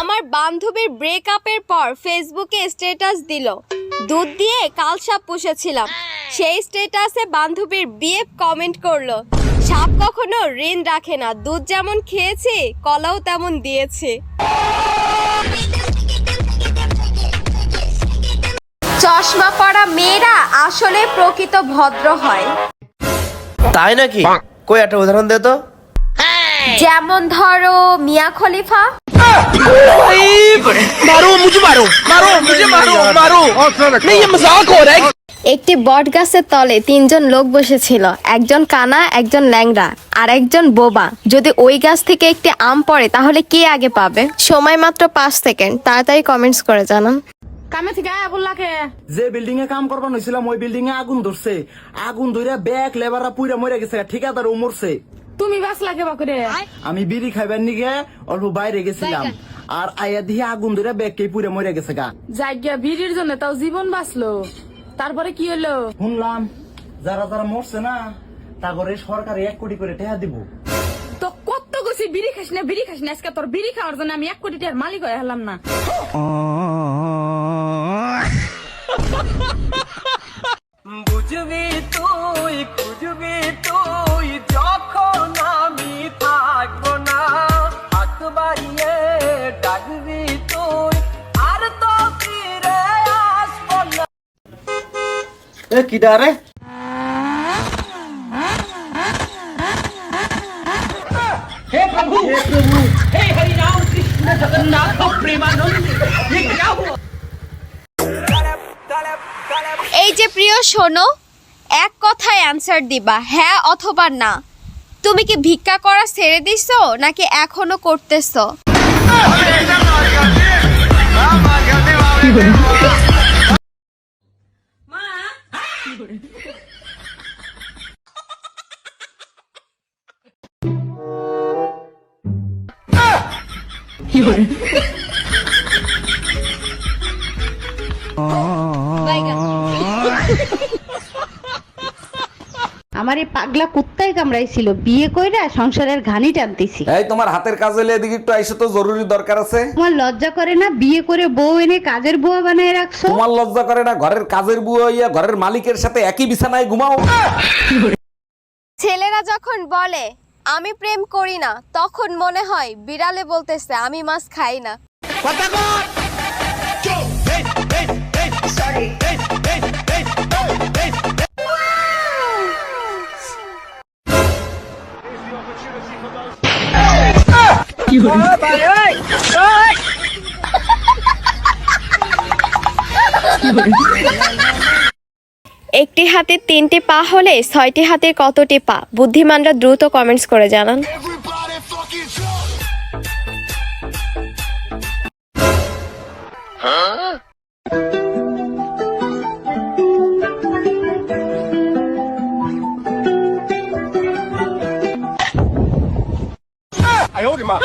আমার বান্ধবীর ব্রেকআপের পর ফেসবুকে স্ট্যাটাস দিল। দুধ দিয়ে কাল সাপ পুষেছিলাম। সেই স্ট্যাটাসে বান্ধবীর বিয়ে কমেন্ট করল। সাপ কখনো ঋণ রাখে না। দুধ যেমন খেয়েছি কলাও তেমন দিয়েছে। চশমা পরা মেয়েরা আসলে প্রকৃত ভদ্র হয়। তাই নাকি? কই একটা উদাহরণ দে তো। যেমন ধরো মিয়া খলিফা। মারো মুঝে মারো মারো মুঝে মারো মারো नहीं ये मजाक हो रहा है একটি বট গাছের তলে তিনজন লোক বসেছিল একজন কানা একজন ল্যাংড়া আর একজন বোবা যদি ওই গাছ থেকে একটি আম পড়ে তাহলে কে আগে পাবে সময় মাত্র পাঁচ সেকেন্ড তাড়াতাড়ি কমেন্টস করে জানান কামে থেকে আয়া বললাকে যে বিল্ডিং এ কাম করবার হয়েছিলাম ওই বিল্ডিং এ আগুন ধরছে আগুন ধরে ব্যাগ লেবাররা পুইরা মরে গেছে ঠিকাদার ও মরছে তুমি বাস লাগে বা করে আমি বিড়ি খাইবার নিগে অল্প বাইরে গেছিলাম। আর আয়া দিয়ে আগুন ধরে ব্যাগ কে পুইরা মরে গেছে গা। জায়গা ভিড়ির জন্য তাও জীবন বাঁচলো। তারপরে কি হলো শুনলাম যারা যারা মরছে না তা করে সরকার এক কোটি করে টাকা দিব। তো কত গেছি বিড়ি খাস না বিড়ি খাস না আজকে তোর বিড়ি খাওয়ার জন্য আমি এক কোটি টাকার মালিক হয়ে হলাম না। এ কিডা রে? এই যে প্রিয় শোনো এক কথায় অ্যান্সার দিবা হ্যাঁ অথবা না। তুমি কি ভিক্ষা করা ছেড়ে দিছো নাকি এখনও করতেছো? Oh. আমার এই পাগলা কুত্তাই কামড়াইছিল। বিয়ে কইরা সংসারের ঘানি টানতেছি। এই তোমার হাতের কাজ হলে এদিকে একটু আইসো তো জরুরি দরকার আছে। তোমার লজ্জা করে না বিয়ে করে বউ এনে কাজের বুয়া বানায় রাখছো? তোমার লজ্জা করে না ঘরের কাজের বুয়া হইয়া ঘরের মালিকের সাথে একই বিছানায় ঘুমাও। ছেলেরা যখন বলে আমি প্রেম করি না তখন মনে হয় বিড়ালে বলতেছে আমি মাছ খাই না। একটি হাতে তিনটি পা হলে ছয়টি হাতের কতটি পা? বুদ্ধিমানরা দ্রুত কমেন্টস করে জানান। 哎呦我的妈